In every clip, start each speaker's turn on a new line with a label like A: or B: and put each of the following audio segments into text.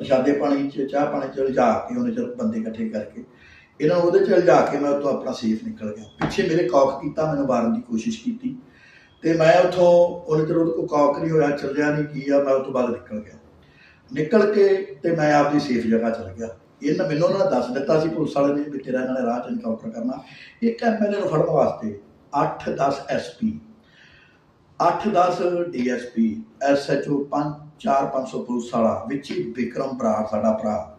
A: ਪ੍ਰਸ਼ਾਦੇ ਪਾਣੀ ਚ, ਚਾਹ ਪਾਣੀ ਚ ਉਲਝਾ ਕੇ ਉਹਨੇ ਚਲ ਬੰਦੇ ਇਕੱਠੇ ਕਰਕੇ ਇਹਨਾਂ ਨੂੰ ਉਹਦੇ ਚ ਉਲਝਾ ਕੇ ਮੈਂ ਉੱਥੋਂ ਆਪਣਾ ਸੇਫ ਨਿਕਲ ਗਿਆ। ਪਿੱਛੇ ਮੇਰੇ ਕੌਕ ਕੀਤਾ, ਮੈਨੂੰ ਮਾਰਨ ਦੀ ਕੋਸ਼ਿਸ਼ ਕੀਤੀ ਤੇ ਮੈਂ ਉੱਥੋਂ ਉਹਨੇ ਚਿਰ ਉਹਦੇ ਕੋਲ ਕੌਕ ਨਹੀਂ ਹੋਇਆ ਚੱਲਿਆ ਨਹੀਂ ਕੀ ਆ, ਮੈਂ ਉਸ ਤੋਂ ਬਾਅਦ ਨਿਕਲ ਗਿਆ। ਨਿਕਲ ਕੇ ਤੇ ਮੈਂ ਆਪਦੀ ਸੇਫ ਜਗ੍ਹਾ ਚਲ ਗਿਆ। ਇਹਨਾਂ ਮੈਨੂੰ ਉਹਨਾਂ ਨੇ ਦੱਸ ਦਿੱਤਾ ਸੀ, ਪੁਲਿਸ ਵਾਲੇ ਨੇ ਵੀ ਤੇਰਾ ਇਹਨਾਂ ਨੇ ਰਾਹ ਚ ਇਨਕਾਊਂਟਰ ਕਰਨਾ। ਇੱਕ ਐਮਐਲਏ ਨੂੰ ਫੜਨ ਵਾਸਤੇ 8-10 ਐਸਪੀ 8-10 ਡੀਐਸਪੀ ਐਸਐਚਓ 5-4-500 ਪੁਲਿਸ ਵਾਲਾ, ਵਿੱਚ ਹੀ ਵਿਕਰਮ ਬਰਾੜ ਸਾਡਾ ਭਰਾ।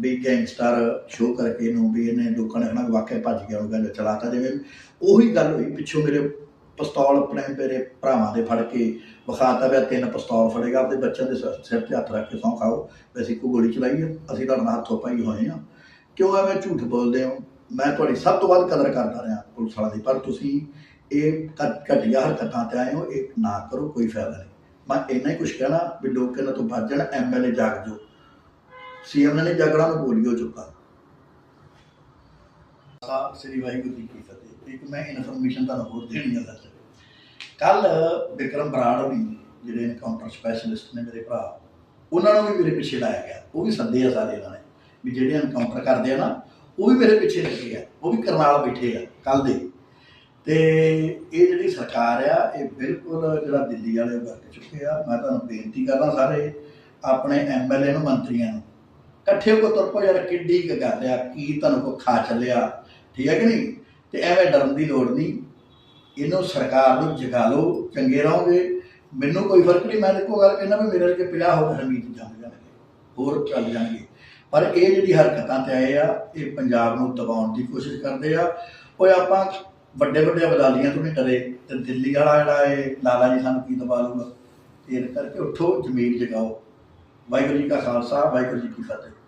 A: ਵੀ ਗੈਂਗਸਟਰ ਸ਼ੋਅ ਕਰਕੇ ਇਹਨੂੰ ਵੀ ਇਹਨੇ ਲੋਕਾਂ ਨੇ ਹਨਾ ਵਾਕਿਆ ਭੱਜ ਗਿਆ ਉਹਨੂੰ ਕਹਿੰਦੇ ਚਲਾਤਾ ਜਿਵੇਂ ਉਹੀ ਗੱਲ ਹੋਈ, ਪਿੱਛੋਂ ਮੇਰੇ ਪਿਸਤੌਲ ਆਪਣੇ ਮੇਰੇ ਭਰਾਵਾਂ ਦੇ ਫੜ ਕੇ ਵਿਖਾਤਾ ਪਿਆ ਤਿੰਨ ਪਿਸਤੌਲ ਫੜੇਗਾ ਆਪਣੇ ਬੱਚਿਆਂ ਦੇ ਸਿਰ- ਤੇ ਹੱਥ ਰੱਖ ਕੇ ਸੌਂ ਖਾਓ, ਵੀ ਅਸੀਂ ਕੋਈ ਗੋਲੀ ਚਲਾਈ ਹੈ ਅਸੀਂ ਤੁਹਾਡੇ ਨਾਲ ਹੱਥੋਂ ਪਾਈ ਹੋਏ ਹਾਂ। ਕਿਉਂ ਐਵੇਂ ਝੂਠ ਬੋਲਦੇ ਹੋ? ਮੈਂ ਤੁਹਾਡੀ ਸਭ ਤੋਂ ਵੱਧ ਕਦਰ ਕਰਦਾ ਰਿਹਾ ਪੁਲਿਸ ਵਾਲਿਆਂ ਦੀ, ਪਰ ਤੁਸੀਂ ਇਹ ਘ- ਘਟੀਆ ਹਰਕਤਾਂ ਤੇ ਆਏ ਹੋ, ਇਹ ਨਾ ਕਰੋ, ਕੋਈ ਫਾਇਦਾ ਨਹੀਂ। ਮੈਂ ਇੰਨਾ ਹੀ ਕੁਝ ਕਹਿਣਾ, ਵੀ ਲੋਕ ਇਹਨਾਂ ਤੋਂ ਬਚ ਜਾਣ ਐਮਐਲਏ ਜਾਗ ਜੋ ਸੀਐਮ ਨੇ ਜਗੜਾ ਨੂੰ ਬੋਲਿਓ ਚੁੱਕਾ। ਸਾਹਿਬ ਸ੍ਰੀ ਵਾਹਿਗੁਰੂ ਜੀ ਕੀ ਫਤਿਹ। ਇੱਕ ਮੈਂ ਇਨਫੋਰਮੇਸ਼ਨ ਤੁਹਾਨੂੰ ਹੋਰ ਦੇਣੀ ਹੈ ਸੱਚ ਕੱਲ ਵਿਕਰਮ ਬਰਾੜ ਵੀ ਜਿਹੜੇ ਐਨਕਾਊਂਟਰ ਸਪੈਸ਼ਲਿਸਟ ਨੇ ਮੇਰੇ ਭਰਾ, ਉਹਨਾਂ ਨੂੰ ਵੀ ਮੇਰੇ ਪਿੱਛੇ ਲਾਇਆ ਗਿਆ। ਉਹ ਵੀ ਸੱਦੇ ਆ ਸਾਰੇ ਇਹਨਾਂ ਨੇ, ਵੀ ਜਿਹੜੇ ਇਨਕਾਊਂਟਰ ਕਰਦੇ ਆ ਨਾ, ਉਹ ਵੀ ਮੇਰੇ ਪਿੱਛੇ ਲੱਗੇ ਆ। ਉਹ ਵੀ ਕਰਨਾਲ ਬੈਠੇ ਆ ਕੱਲ ਦੇ। ਤੇ ਇਹ ਜਿਹੜੀ ਸਰਕਾਰ ਆ, ਇਹ ਬਿਲਕੁਲ ਜਿਹੜਾ ਦਿੱਲੀ ਵਾਲੇ ਵਰਤ ਚੁੱਕੇ ਆ, ਮੈਂ ਤੁਹਾਨੂੰ ਬੇਨਤੀ ਕਰਦਾ ਸਾਰੇ ਆਪਣੇ ਐਮਐਲਏ ਨੂੰ, ਮੰਤਰੀਆਂ ਨੂੰ, ਇਕੱਠੇ ਹੋ ਕੇ ਤੁਰ ਪਓ ਯਾਰ, ਕਿੱਡੀ ਕੁ ਗੱਲ ਆ, ਕੀ ਤੁਹਾਨੂੰ ਕੋ ਖਾ ਚੱਲਿਆ, ਠੀਕ ਹੈ ਕਿ ਨਹੀਂ? ਤੇ ਐਵੇਂ ਡਰਨ ਦੀ ਲੋੜ ਨਹੀਂ। ਇਹਨੂੰ ਸਰਕਾਰ ਨੂੰ ਜਗਾ ਲਓ, ਚੰਗੇ ਰਹੋਗੇ। ਮੈਨੂੰ ਕੋਈ ਫ਼ਰਕ ਨਹੀਂ, ਮੈਂ ਦੇਖੋ ਗੱਲ ਕਹਿੰਦਾ ਵੀ ਮੇਰੇ ਵਰਗੇ 50 ਹੋਰ ਹਰਮੀਤ ਜੰਮ ਜਾਣਗੇ, ਹੋਰ ਚੱਲ ਜਾਣਗੇ। ਪਰ ਇਹ ਜਿਹੜੀ ਹਰਕਤਾਂ ਤੇ ਆਏ ਆ, ਇਹ ਪੰਜਾਬ ਨੂੰ ਦਬਾਉਣ ਦੀ ਕੋਸ਼ਿਸ਼ ਕਰਦੇ ਆ। ਉਹ ਆਪਾਂ ਵੱਡੇ ਵੱਡੇ ਬਦਾਲੀਆਂ ਤੋਂ ਵੀ ਡਰੇ ਤੇ ਦਿੱਲੀ ਵਾਲਾ ਜਿਹੜਾ ਇਹ ਲਾਲਾ ਜੀ ਸਾਨੂੰ ਕੀ ਦਬਾ ਲੂਗਾ ਇਹ ਕਰਕੇ ਉੱਠੋ ਜ਼ਮੀਰ ਜਗਾਓ। ਵਾਹਿਗੁਰੂ ਜੀ ਕਾ ਖਾਲਸਾ, ਵਾਹਿਗੁਰੂ ਜੀ ਕੀ ਫਤਿਹ।